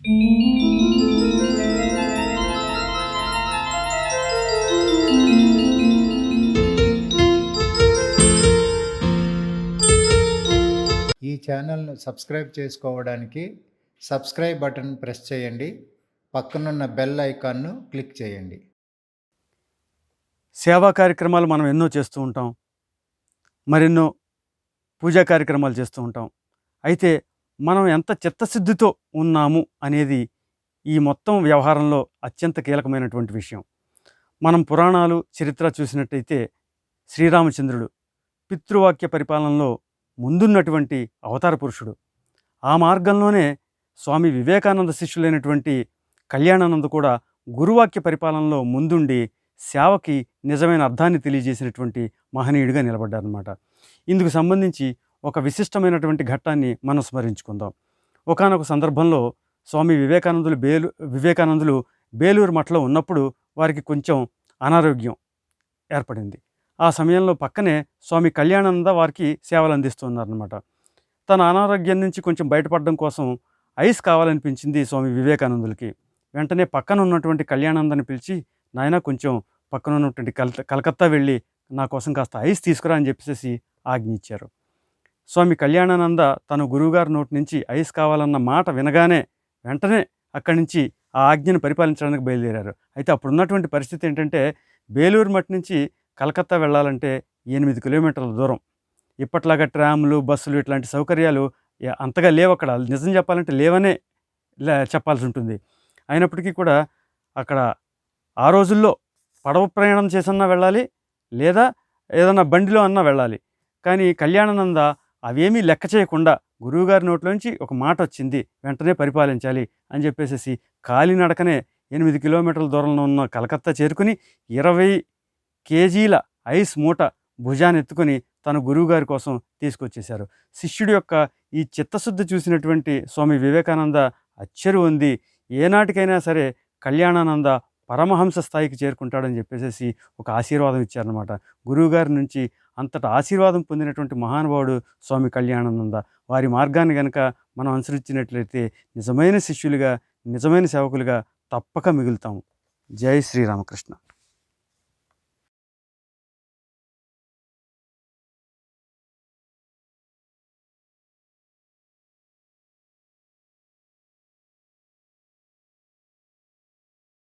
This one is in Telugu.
ఈ ఛానల్ను సబ్స్క్రైబ్ చేసుకోవడానికి సబ్స్క్రైబ్ బటన్ ప్రెస్ చేయండి. పక్కనున్న బెల్ ఐకాన్ను క్లిక్ చేయండి. సేవా కార్యక్రమాలు మనం ఎన్నో చేస్తూ ఉంటాం. మరెన్నో పూజా కార్యక్రమాలు చేస్తూ ఉంటాం. అయితే మనం ఎంత చిత్తశుద్ధితో ఉన్నాము అనేది ఈ మొత్తం వ్యవహారంలో అత్యంత కీలకమైనటువంటి విషయం. మనం పురాణాలు చరిత్ర చూసినట్టయితే శ్రీరామచంద్రుడు పితృవాక్య పరిపాలనలో ముందున్నటువంటి అవతార పురుషుడు. ఆ మార్గంలోనే స్వామి వివేకానంద శిష్యులైనటువంటి కళ్యాణానంద కూడా గురువాక్య పరిపాలనలో ముందుండి సేవకి నిజమైన అర్థాన్ని తెలియజేసినటువంటి మహనీయుడిగా నిలబడ్డారనమాట ఇందుకు సంబంధించి ఒక విశిష్టమైనటువంటి ఘట్టాన్ని మనం స్మరించుకుందాం. ఒకానొక సందర్భంలో స్వామి వివేకానందులు బేలు వివేకానందులు బేలూరు మఠలో ఉన్నప్పుడు వారికి కొంచెం అనారోగ్యం ఏర్పడింది. ఆ సమయంలో పక్కనే స్వామి కళ్యాణానంద వారికి సేవలు అందిస్తున్నారనమాట తన అనారోగ్యం నుంచి కొంచెం బయటపడడం కోసం ఐస్ కావాలనిపించింది స్వామి వివేకానందులకి. వెంటనే పక్కన ఉన్నటువంటి కళ్యాణానందని పిలిచి నాయన కొంచెం పక్కన ఉన్నటువంటి కల్ కలకత్తా వెళ్ళి నా కోసం కాస్త ఐస్ తీసుకురా అని చెప్పేసి ఆజ్ఞ ఇచ్చారు స్వామి కళ్యాణానంద తన గురువుగారి నోటి నుంచి ఐస్ కావాలన్న మాట వినగానే వెంటనే అక్కడి నుంచి ఆ ఆజ్ఞను పరిపాలించడానికి బయలుదేరారు. అయితే అప్పుడు ఉన్నటువంటి పరిస్థితి ఏంటంటే బేలూరు మట్టి నుంచి కలకత్తా వెళ్ళాలంటే ఎనిమిది కిలోమీటర్ల దూరం. ఇప్పట్లాగా ట్రాములు బస్సులు ఇట్లాంటి సౌకర్యాలు అంతగా లేవు అక్కడ. నిజం చెప్పాలంటే లేవనే లే- చెప్పాల్సి ఉంటుంది. అయినప్పటికీ కూడా అక్కడ ఆ రోజుల్లో పడవ ప్రయాణం చేసన్నా వెళ్ళాలి లేదా ఏదన్నా బండిలో అన్నా వెళ్ళాలి. కానీ కళ్యాణానంద అవేమీ లెక్క చేయకుండా గురువుగారి నోట్లోంచి ఒక మాట వచ్చింది వెంటనే పరిపాలించాలి అని చెప్పేసి కాలినడకనే ఎనిమిది కిలోమీటర్ల దూరంలో ఉన్న కలకత్తా చేరుకుని ఇరవై కేజీల ఐస్ మూట భుజాన్ని ఎత్తుకొని తన గురువుగారి కోసం తీసుకొచ్చేశారు. శిష్యుడి యొక్క ఈ చిత్తశుద్ధి చూసినటువంటి స్వామి వివేకానంద అచ్చరు ఉంది. ఏనాటికైనా సరే కళ్యాణానంద పరమహంస స్థాయికి చేరుకుంటాడని చెప్పేసి ఒక ఆశీర్వాదం ఇచ్చారనమాట గురువుగారి నుంచి అంతటా ఆశీర్వాదం పొందినటువంటి మహానుభావుడు స్వామి కళ్యాణానంద. వారి మార్గాన్ని గనక మనం అనుసరించినట్లయితే నిజమైన శిష్యులుగా నిజమైన సేవకులుగా తప్పక మిగులుతాము. జై శ్రీరామకృష్ణ